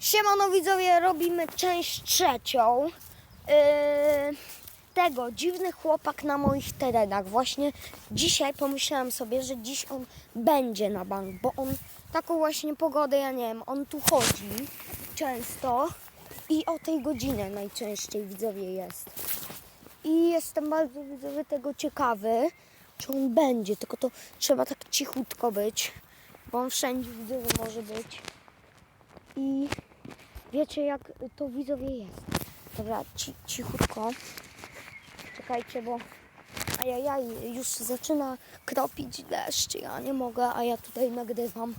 Siemano widzowie, robimy część trzecią yy, tego Dziwny chłopak na moich terenach. Właśnie dzisiaj pomyślałam sobie, że dziś on będzie na bank, bo on taką właśnie pogodę, ja nie wiem, on tu chodzi często i o tej godzinie najczęściej widzowie jest. I jestem bardzo widzowie tego ciekawy, czy on będzie, tylko to trzeba tak cichutko być, bo on wszędzie widzowie może być. I wiecie jak to widzowie jest. Dobra, ci, cichutko. Czekajcie, bo ajajaj, już zaczyna kropić deszcz. Ja nie mogę, a ja tutaj nagrywam.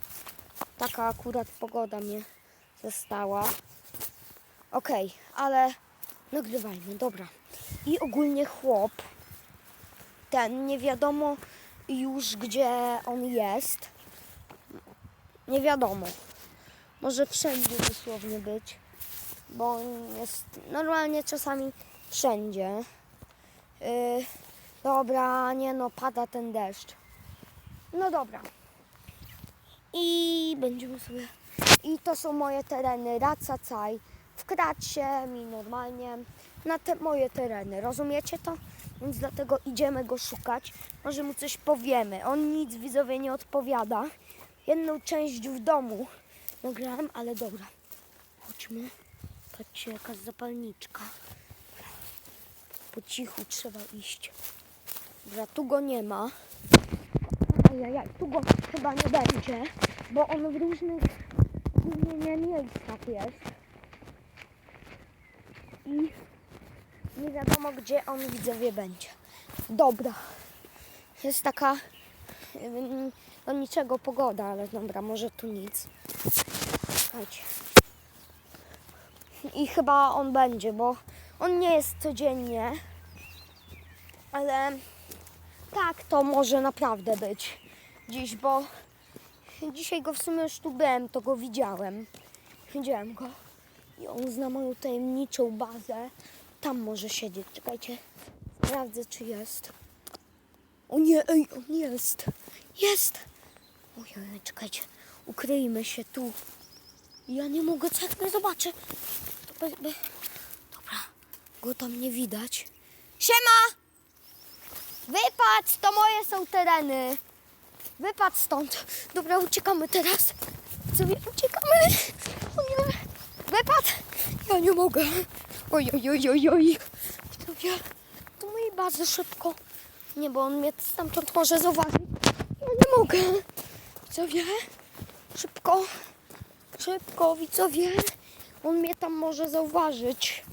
Taka akurat pogoda mnie została. Okej, ale nagrywajmy, dobra. I ogólnie chłop, ten nie wiadomo już gdzie on jest. Nie wiadomo. Może wszędzie dosłownie być, bo on jest normalnie czasami wszędzie. Yy, dobra, nie no, pada ten deszcz. No dobra. I będziemy sobie. I to są moje tereny, Racacaj. Wkradź się mi normalnie na te moje tereny, rozumiecie to? Więc dlatego idziemy go szukać. Może mu coś powiemy. On nic widzowie nie odpowiada. Jedną część w domu nagrałem, ale dobra. Chodźmy. Patrzcie, jaka zapalniczka. Po cichu trzeba iść. Dobra, tu go nie ma. Ajajaj, tu go chyba nie będzie, bo on w różnych nie, nie, miejscach jest. I nie wiadomo, gdzie on widzowie będzie. Dobra. Jest taka do niczego pogoda, ale dobra, może tu nic. Słuchajcie. I chyba on będzie, bo on nie jest codziennie. Ale tak to może naprawdę być dziś, bo dzisiaj go w sumie już tu byłem, to go widziałem. Widziałem go. I on zna moją tajemniczą bazę. Tam może siedzieć. Czekajcie. Sprawdzę, czy jest. O nie, ej, on jest. Jest. Ojej, czekajcie. Ukryjmy się tu. Ja nie mogę, co jak mnie. To. Dobra, go tam nie widać. Siema! Wypadź, to moje są tereny. Wypadź stąd. Dobra, uciekamy teraz. Sobie uciekamy. Wypadź. Ja nie mogę. Oj, oj, oj, oj, oj. Widzowie, do mojej bazy szybko. Nie, bo on mnie stamtąd może zauważyć. Ja nie mogę. Widzowie, szybko. Szybko, widzowie. On mnie tam może zauważyć.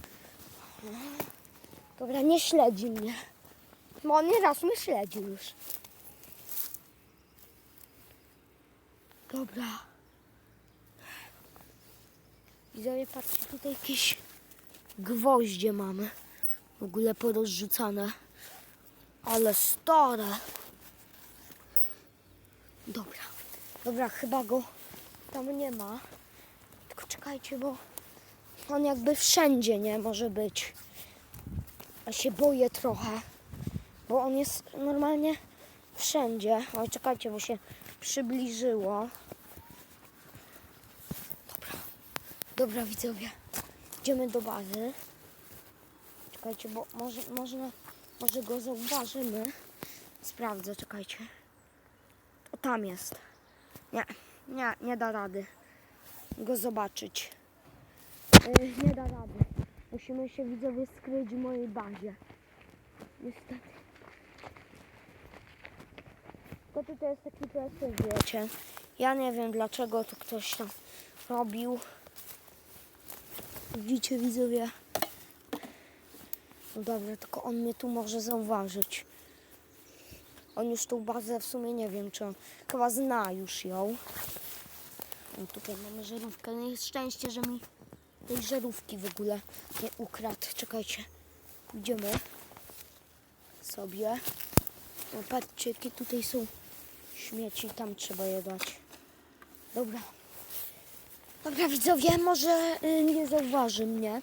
Dobra, nie śledzi mnie. Bo on raz mnie śledzi już. Dobra. Widzowie, patrzcie, tutaj jakieś gwoździe mamy. W ogóle porozrzucane. Ale stare. Dobra. Dobra, chyba go tam nie ma. Tylko czekajcie, bo on jakby wszędzie nie może być. Ja się boję trochę, bo on jest normalnie wszędzie. Oj, czekajcie, bo się przybliżyło. Dobra, dobra widzowie, idziemy do bazy. Czekajcie, bo może, może, może go zauważymy. Sprawdzę, czekajcie. O, tam jest. Nie, nie, nie da rady go zobaczyć. Yy, nie da rady. Musimy się widzowie skryć w mojej bazie. Niestety. To tutaj jest taki precyz, wiecie. Ja nie wiem dlaczego to ktoś tam robił. Widzicie widzowie. No dobra, tylko on mnie tu może zauważyć. On już tą bazę w sumie nie wiem, czy on chyba zna już ją. O, tutaj mamy żarówkę. No jest szczęście, że mi tej żarówki w ogóle nie ukradł. Czekajcie. Idziemy sobie. O, patrzcie, jakie tutaj są śmieci. Tam trzeba je dać. Dobra. Dobra, widzowie, może y, nie zauważy mnie.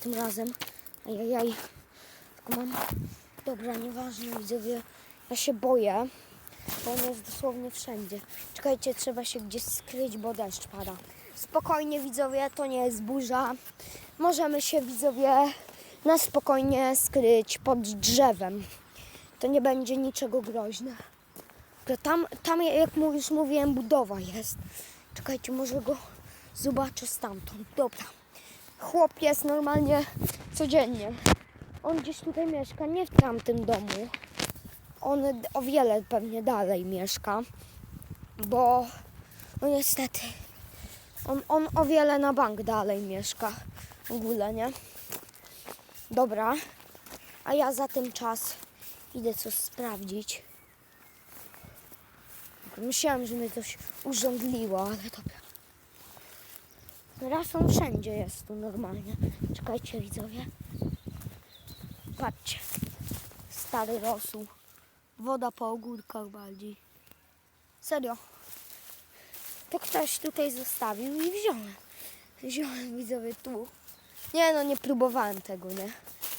Tym razem. Ajajaj. Tylko mam... Dobra, nieważne, widzowie. Ja się boję, bo on jest dosłownie wszędzie. Czekajcie, trzeba się gdzieś skryć, bo deszcz pada. spokojnie widzowie, to nie jest burza. Możemy się widzowie na spokojnie skryć pod drzewem. To nie będzie niczego groźne. Tam, tam jak już mówiłem, budowa jest. Czekajcie, może go zobaczę stamtąd. Dobra. Chłop jest normalnie codziennie. On gdzieś tutaj mieszka, nie w tamtym domu. On o wiele pewnie dalej mieszka, bo no niestety on, on o wiele na bank dalej mieszka. W ogóle, nie? Dobra. A ja za ten czas idę coś sprawdzić. Myślałam, że mnie coś urządliło, ale dobra. Raz on wszędzie jest tu normalnie. Czekajcie widzowie. Patrzcie. Stary rosół. Woda po ogórkach bardziej. Serio. To ktoś tutaj zostawił i wziąłem. Wziąłem widzowie tu. Nie no, nie próbowałem tego, nie?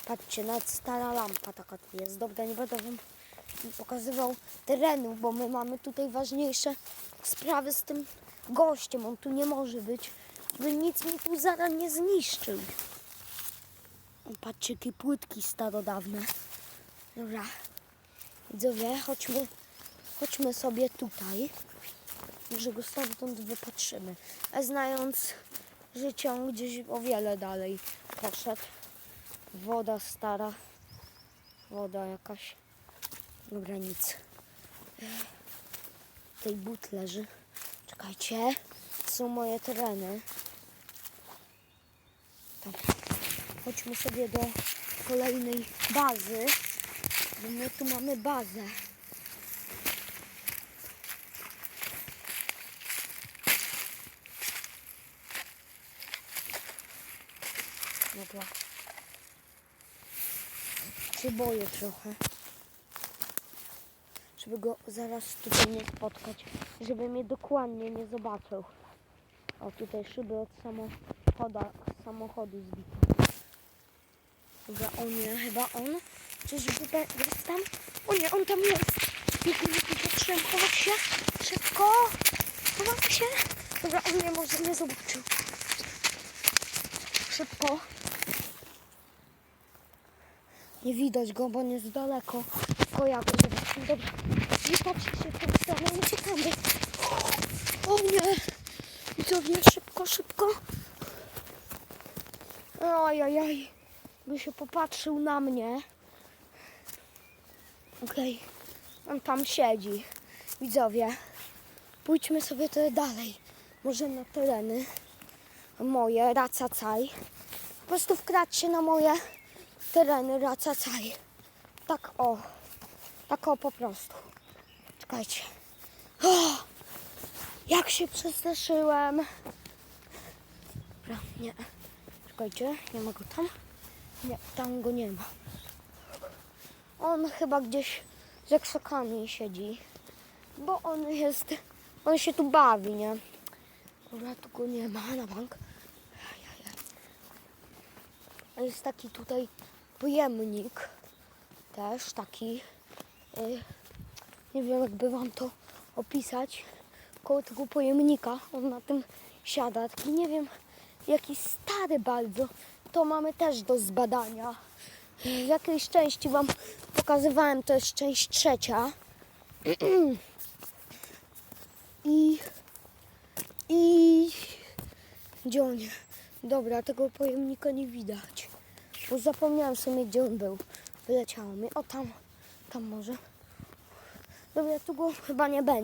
Patrzcie, nawet stara lampa taka tu jest. Dobra, nie będę wam pokazywał terenów, bo my mamy tutaj ważniejsze sprawy z tym gościem. On tu nie może być, by nic mi tu zaraz nie zniszczył. Patrzcie, jakie płytki starodawne. Dobra. Widzowie, chodźmy, chodźmy sobie tutaj. Może go stamtąd wypatrzymy. A znając życie, on gdzieś o wiele dalej poszedł. Woda stara. Woda jakaś. Dobra, nic. Tutaj but leży. Czekajcie. To są moje tereny. Dobra. Chodźmy sobie do kolejnej bazy. Bo my tu mamy bazę. Dobra. Się boję trochę. Żeby go zaraz tutaj nie spotkać. Żeby mnie dokładnie nie zobaczył. O, tutaj szyby od samochoda, samochodu zbite. Dobra, o nie, chyba on. Czyżby jest tam? O nie, on tam jest. Biegnę, biegnę, trzeba chować się. Szybko. Chowam się. Dobra, on mnie może nie zobaczył. Szybko. Nie widać go, bo on jest daleko. Tylko ja go zobaczę. Dobra, nie patrzcie się w tą stronę, uciekamy. O nie. Widzowie, szybko, szybko. Ojajaj. By się popatrzył na mnie. Okej. On tam siedzi. Widzowie. Pójdźmy sobie trochę dalej. Może na tereny moje, racacaj. Po prostu wkradź się na moje tereny, racacaj. Tak o. Tak o po prostu. Czekajcie. O, jak się przestraszyłem. Dobra, nie. Czekajcie, nie ma go tam. Nie, tam go nie ma. On chyba gdzieś za krzakami siedzi. Bo on jest, on się tu bawi, nie? Dobra, tu go nie ma na bank. Jest taki tutaj pojemnik. Też taki. y, nie wiem jakby wam to opisać. Koło tego pojemnika. On na tym siada. Taki nie wiem jaki stary bardzo. To mamy też do zbadania. W jakiejś części wam pokazywałem, to jest część trzecia. I i gdzie on? Dobra, tego pojemnika nie widać. Bo zapomniałam sobie, gdzie on był. Wyleciało mi. O tam, tam może. Dobra, tu go chyba nie będzie.